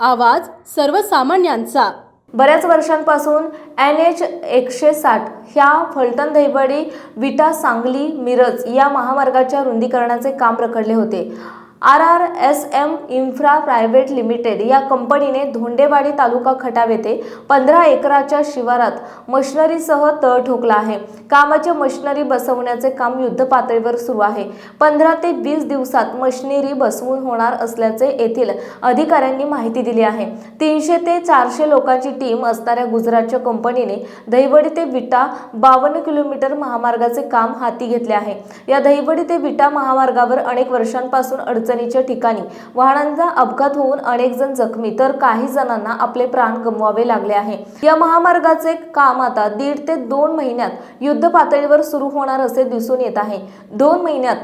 आवाज सर्वसामान्यांचा. बऱ्याच वर्षांपासून एन एच एकशे साठ ह्या फलटण दहिवडी विटा सांगली मिरज या महामार्गाच्या रुंदीकरणाचे काम रखडले होते. R R S M infra private limited या कंपनीने धोंडेवाडी तालुका खटाव येथे पंधरा एकराच्या शिवारात मशिनरीसह तळ ठोकला आहे. कामाच्या मशिनरी बसवण्याचे काम युद्धपातळीवर सुरू आहे. पंधरा ते वीस दिवसात मशिनरी बसवून होणार असल्याचे येथील अधिकाऱ्यांनी माहिती दिली आहे. तीनशे ते चारशे लोकांची टीम असणाऱ्या गुजरातच्या कंपनीने दहिवडी ते विटा बावन्न किलोमीटर महामार्गाचे काम हाती घेतले आहे. या दहिवडी ते विटा महामार्गावर अनेक वर्षांपासून अडचणीच्या ठिकाणी. वाहनांचा अपघात होऊन अनेक जण जखमी तर काही जणांना आपले प्राण गमवावे लागले आहे. या महामार्गाचे काम आता दीड ते दोन महिन्यात युद्ध पातळीवर सुरू होणार असे दिसून येत आहे. दोन महिन्यात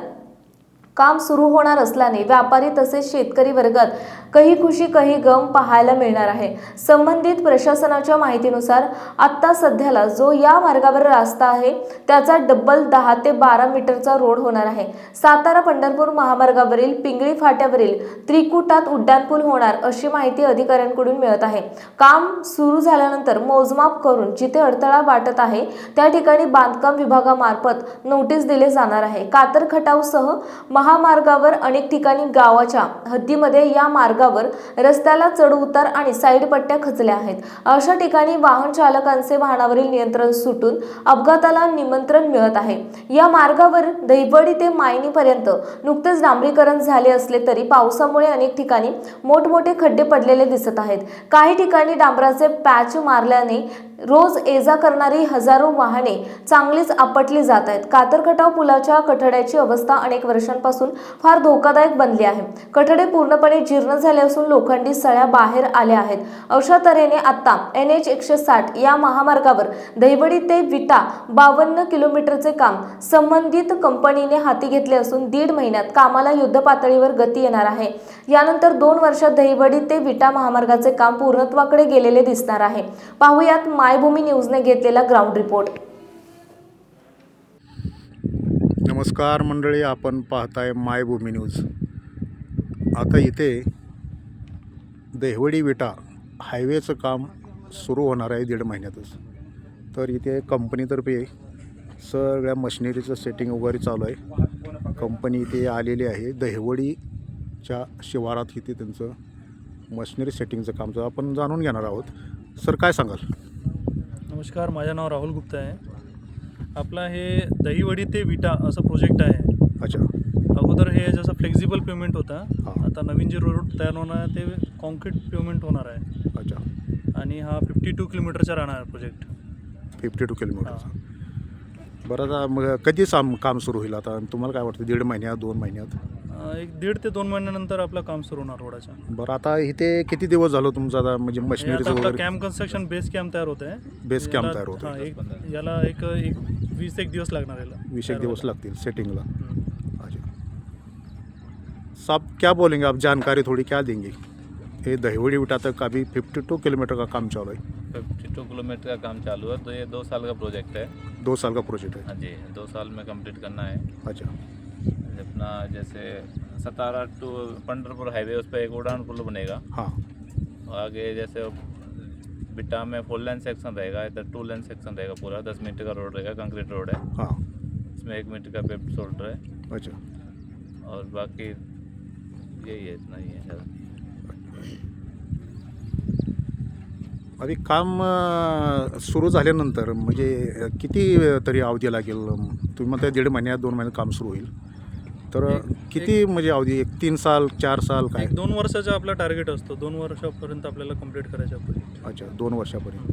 काम सुरू होणार असल्याने व्यापारी तसेच शेतकरी वर्गात कही खुशी कही गम पाहायला मिळणार आहे. संबंधित प्रशासनाच्या माहितीनुसार आत्ता सध्याला जो या मार्गावर रास्ता आहे त्याचा डब्बल दहा ते बारा मीटरचा रोड होणार आहे. सातारा पंढरपूर महामार्गावरील पिंगळी फाट्यावरील त्रिकुटात उड्डाणपूल होणार अशी माहिती अधिकाऱ्यांकडून मिळत आहे. काम सुरू झाल्यानंतर मोजमाप करून जिथे अडथळा वाटत आहे त्या ठिकाणी बांधकाम विभागामार्फत नोटीस दिले जाणार आहे. कातर खटावसह महामार्गावर अनेक ठिकाणी गावाच्या हद्दीमध्ये या मार्गावर रस्त्याला चढउतार आणि साईड पट्ट्या खचल्या आहेत. अशा ठिकाणी वाहन चालकांचे वाहनावरील नियंत्रण सुटून अपघाताला निमंत्रण मिळत आहे. या मार्गावर दहिवडी ते मायनीपर्यंत नुकतेच डांबरीकरण झाले असले तरी पावसामुळे अनेक ठिकाणी मोठमोठे खड्डे पडलेले दिसत आहेत. काही ठिकाणी डांबराचे पॅच मारल्याने रोज ये जा करणारी हजारो वाहने चांगलीच आपटली जात आहेत. कातरखटाव पुलाच्या कठड्याची अवस्था अनेक वर्षांपासून फार धोकादायक बनली आहे. कठडे पूर्णपणे जीर्ण झाले असून लोखंडी सळ्या बाहेर आल्या आहेत. अशा तऱ्हेने आता एन एच एकशे साठ या महामार्गावर दहिवडी ते विटा बावन्न किलोमीटरचे काम संबंधित कंपनीने हाती घेतले असून दीड महिन्यात कामाला युद्ध पातळीवर गती येणार आहे. यानंतर दोन वर्षात दहिवडी ते विटा महामार्गाचे काम पूर्णत्वाकडे गेलेले दिसणार आहे. पाहुयात मायभूमी न्यूजने घेतलेला ग्राउंड रिपोर्ट. नमस्कार मंडळी आपण पाहताय मायभूमी न्यूज. आता इथे देहवडी विटा हायवेचं काम सुरू होणार आहे दीड महिन्यातच. तर इथे कंपनीतर्फे सगळ्या मशिनरीचं सेटिंग वगैरे चालू आहे. कंपनी इथे आलेली आहे. दहिवडीच्या शिवारात इथे त्यांचं मशिनरी सेटिंगचं कामचं आपण जाणून घेणार आहोत. सर काय सांगाल? नमस्कार माझं नाव राहुल गुप्ता आहे. आपला हे दहीवडी ते विटा असं प्रोजेक्ट आहे. अच्छा. अगोदर हे जसं फ्लेक्झिबल पेमेंट होता हा. आता नवीन जे रोड तयार होणार आहे ते कॉन्क्रीट पेमेंट होणार आहे. अच्छा. आणि हा फिफ्टी टू किलोमीटरचा राहणार आहे प्रोजेक्ट फिफ्टी टू किलोमीटरचं बरं आता मग कधी साम काम सुरू होईल आता? तुम्हाला काय वाटतं दीड महिन्यात दोन महिन्यात? एक दीड ते दोन महिन्यानंतर आपलं काम सुरू होणार रोडाचं. बरं आता इथे किती दिवस झालं तुमचं आता? म्हणजे हे आता मशिनरीचं वगैरे? कॅम्प कन्स्ट्रक्शन बेस कॅम्प तयार होत आहे camp याला- तयार होत आहे. हां, एक याला एक एक वीस एक दिवस लागणार याला. वीस एक दिवस. लागतील सेटिंगला हम्म. अच्छा. साहब क्या बोलेंगे? आप जानकारी थोड़ी क्या देंगे? ये दहिवड़ी उठा तक अभी फिफ्टी टू किलोमीटर का काम चालू है फिफ्टी टू किलोमीटर का काम चालू है तो ये दो साल का प्रोजेक्ट है। दो साल का प्रोजेक्ट है. हाँ जी दो साल में कंप्लीट करना है। अच्छा. अपना जैसे सतारा टू पंडरपुर हाईवे उस पर एक उड़ान पुल बनेगा। हाँ. और आगे जैसे बिट्टा में फोर लेन सेक्शन रहेगा इधर टू लेन सेक्शन रहेगा पूरा दस मीटर का रोड रहेगा कंक्रीट रोड है। हाँ। इसमें एक मीटर का पेप शोल्डर है। अच्छा। और बाकी यही है इतना ही है। ज़्यादा अभी काम अं, सुरू झाल्यानंतर म्हणजे अं, किती तरी अवधी लागेल? तुम्ही म्हणता दीड महिन्यात दोन महिन्यात काम सुरू होईल. तर किती म्हणजे अवधी? एक तीन साल चार साल काय? एक दोन वर्षाचा आपला टार्गेट असतो. दोन वर्षापर्यंत आपल्याला कंप्लीट करायचं. अच्छा दोन वर्षापर्यंत.